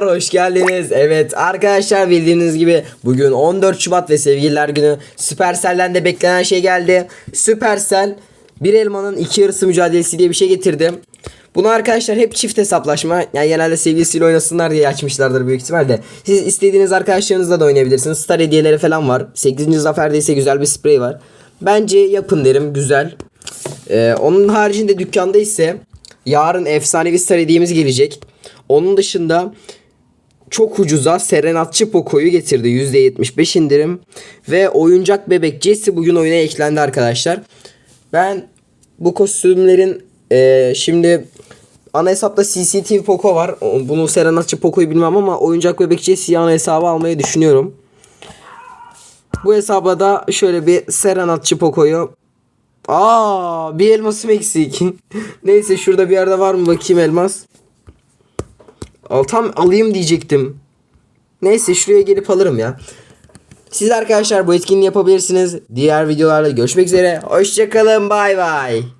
Hoş geldiniz. Evet arkadaşlar bildiğiniz gibi bugün 14 Şubat ve sevgililer günü Supercell'den de beklenen şey geldi. Supercell bir elmanın iki yarısı mücadelesi diye bir şey getirdi. Bunu arkadaşlar hep çift hesaplaşma yani genelde sevgilisiyle oynasınlar diye açmışlardır büyük ihtimalle. Siz istediğiniz arkadaşlarınızla da oynayabilirsiniz. Star hediyeleri falan var. 8. zaferde ise güzel bir sprey var. Bence yapın derim güzel. Ee, onun haricinde dükkanda ise yarın efsanevi star hediyemiz gelecek. Onun dışında çok ucuza Serenatçı Poco'yu getirdi. %75 indirim. Ve oyuncak bebek Jesse bugün oyuna eklendi arkadaşlar. Ben bu kostümlerin eee, şimdi ana hesapta CCTV Poco var. Bunu Serenatçı Poco'yu bilmem ama oyuncak bebek Jesse'yi ana hesaba almayı düşünüyorum. Bu hesaba da şöyle bir Serenatçı Poco'yu Aa, bir elmasım eksik. Neyse şurada bir yerde var mı bakayım elmas. Al tam alayım diyecektim. Neyse şuraya gelip alırım ya. Siz arkadaşlar bu etkinliği yapabilirsiniz. Diğer videolarda görüşmek üzere. Hoşçakalın bay bay.